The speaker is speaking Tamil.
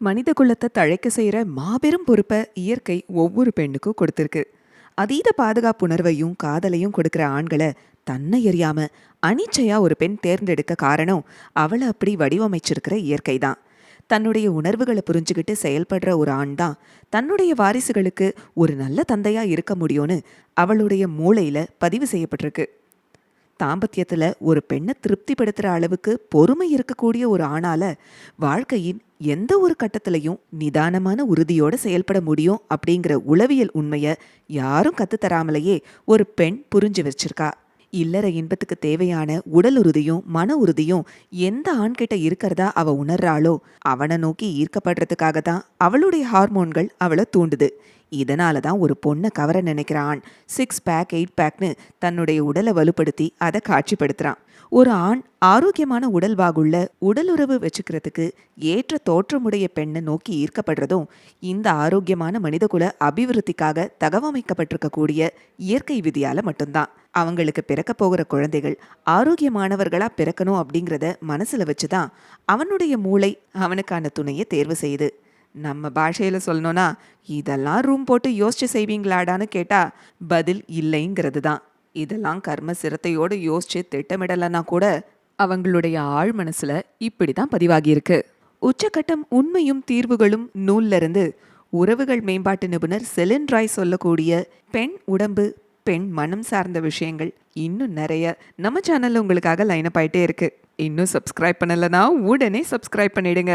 மனித குலத்தை தழைக்க செய்கிற மாபெரும் பொறுப்பை இயற்கை ஒவ்வொரு பெண்ணுக்கும் கொடுத்துருக்கு. அதீத பாதுகாப்புணர்வையும் காதலையும் கொடுக்கிற ஆண்களை தன்னை எறியாம அனிச்சையா ஒரு பெண் தேர்ந்தெடுக்க காரணம் அவளை அப்படி வடிவமைச்சிருக்கிற இயற்கை தான். தன்னுடைய உணர்வுகளை புரிஞ்சுக்கிட்டு செயல்படுற ஒரு ஆண் தான் தன்னுடைய வாரிசுகளுக்கு ஒரு நல்ல தந்தையா இருக்க முடியும்னு அவளுடைய மூளையில பதிவு செய்யப்பட்டிருக்கு. தாம்பத்தியத்துல ஒரு பெண்ணை திருப்திப்படுத்துகிற அளவுக்கு பொறுமை இருக்கக்கூடிய ஒரு ஆணால வாழ்க்கையின் எந்த ஒரு கட்டத்திலையும் நிதானமான உறுதியோட செயல்பட முடியும் அப்படிங்கிற உளவியல் உண்மைய யாரும் கத்து தராமலேயே ஒரு பெண் புரிஞ்சு வச்சிருக்கா. இல்லற இன்பத்துக்கு தேவையான உடல் உறுதியும் மன உறுதியும் எந்த ஆண்கிட்ட இருக்கிறதா அவ உணர்றாளோ அவனை நோக்கி ஈர்க்கப்படுறதுக்காக தான் அவளுடைய ஹார்மோன்கள் அவளை தூண்டுது. இதனால தான் ஒரு பொண்ணை கவர நினைக்கிற ஆண் சிக்ஸ் பேக் எயிட் பேக்னு தன்னுடைய உடலை வலுப்படுத்தி அதை காட்சிப்படுத்துறான். ஒரு ஆண் ஆரோக்கியமான உடல்வாகுள்ள உடலுறவு வச்சுக்கிறதுக்கு ஏற்ற தோற்றமுடைய பெண்ணை நோக்கி ஈர்க்கப்படுறதும் இந்த ஆரோக்கியமான மனிதகுல அபிவிருத்திக்காக தகவமைக்கப்பட்டிருக்கக்கூடிய இயற்கை விதியால மட்டும்தான். அவங்களுக்கு பிறக்க போகிற குழந்தைகள் ஆரோக்கியமானவர்களா பிறக்கணும் அப்படிங்கிறத மனசுல வச்சுதான் அவனுடைய மூளை அவனுக்கான துணையை தேர்வு செய்யுது. நம்ம பாஷையில் சொல்லணும்னா இதெல்லாம் ரூம் போட்டு யோசிச்சு செய்வீங்களாடான்னு கேட்டா பதில் இல்லைங்கிறது தான் இதெல்லாம் கர்ம சிரத்தையோடு யோசிச்சு திட்டமிடலைன்னா கூட அவங்களுடைய ஆழ் மனசில் இப்படி தான் பதிவாகியிருக்கு. உச்சக்கட்டம் உண்மையும் தீர்வுகளும் நூல்ல இருந்து உறவுகள் மேம்பாட்டு நிபுணர் செலின் ராய் சொல்லக்கூடிய பெண் உடம்பு பெண் மனம் சார்ந்த விஷயங்கள் இன்னும் நிறைய நம்ம சேனலில் உங்களுக்காக லைனப் ஆகிட்டே இருக்கு. இன்னும் சப்ஸ்கிரைப் பண்ணலைன்னா உடனே சப்ஸ்கிரைப் பண்ணிடுங்க.